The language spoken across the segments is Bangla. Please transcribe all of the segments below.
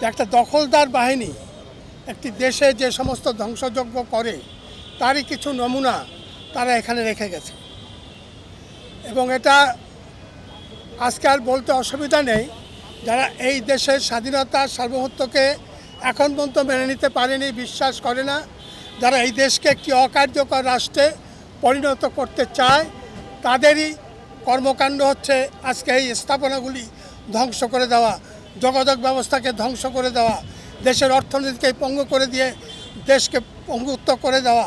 যে একটা দখলদার বাহিনী একটি দেশে যে সমস্ত ধ্বংসযজ্ঞ করে, তারই কিছু নমুনা তারা এখানে রেখে গেছে। এবং এটা আজকে আর বলতে অসুবিধা নেই, যারা এই দেশের স্বাধীনতা সার্বভৌমত্বকে এখন পর্যন্ত মেনে নিতে পারেনি, বিশ্বাস করে না, যারা এই দেশকে একটি অকার্যকর রাষ্ট্রে পরিণত করতে চায়, তাদেরই কর্মকাণ্ড হচ্ছে আজকে এই স্থাপনাগুলি ধ্বংস করে দেওয়া। যোগাযোগ ব্যবস্থাকে ধ্বংস করে দেওয়া, দেশের অর্থনীতিকে পঙ্গু করে দিয়ে দেশকে পঙ্গুত্ব করে দেওয়া,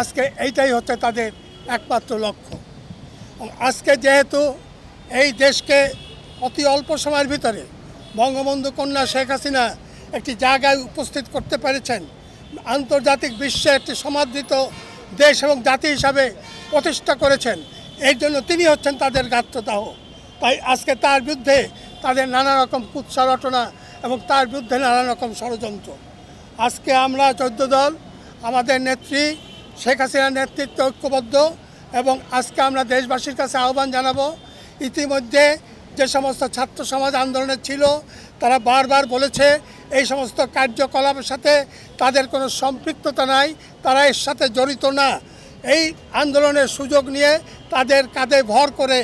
আজকে এইটাই হচ্ছে তাদের একমাত্র লক্ষ্য। আজকে যেহেতু এই দেশকে অতি অল্প সময়ের ভিতরে বঙ্গবন্ধু কন্যা শেখ হাসিনা একটি জায়গায় উপস্থিত করতে পেরেছেন, আন্তর্জাতিক বিশ্বে একটি সমাদৃত দেশ এবং জাতি হিসাবে প্রতিষ্ঠা করেছেন, এর জন্য তিনি হচ্ছেন তাদের গাত্রদাহ। তাই আজকে তার বিরুদ্ধে তাদের নানা রকম কুৎসা রটনা এবং তার বিরুদ্ধে নানা রকম ষড়যন্ত্র। আজকে আমরা চোদ্দ দল, আমাদের নেত্রী শেখ হাসিনার নেতৃত্বে ঐক্যবদ্ধ এবং আজকে আমরা দেশবাসীর কাছে আহ্বান জানাব। ইতিমধ্যে যে সমস্ত ছাত্র সমাজ আন্দোলনে ছিল, তারা বারবার বলেছে এই সমস্ত কার্যকলাপের সাথে তাদের কোনো সম্পৃক্ততা নাই, তারা এর সাথে জড়িত না। এই আন্দোলনের সুযোগ নিয়ে তাদের কাঁধে ভর করে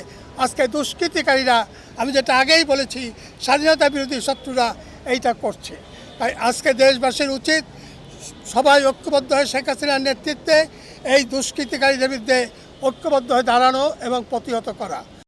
আজকে দুষ্কৃতিকারীরা আমি যেটা আগেই বলেছি, স্বাধীনতা বিরোধী শত্রুরা এইটা করছে। তাই আজকে দেশবাসীর উচিত সবাই ঐক্যবদ্ধ হয়ে শেখ হাসিনার নেতৃত্বে এই দুষ্কৃতিকারীদের বিরুদ্ধে ঐক্যবদ্ধ হয়ে দাঁড়ানো এবং প্রতিহত করা।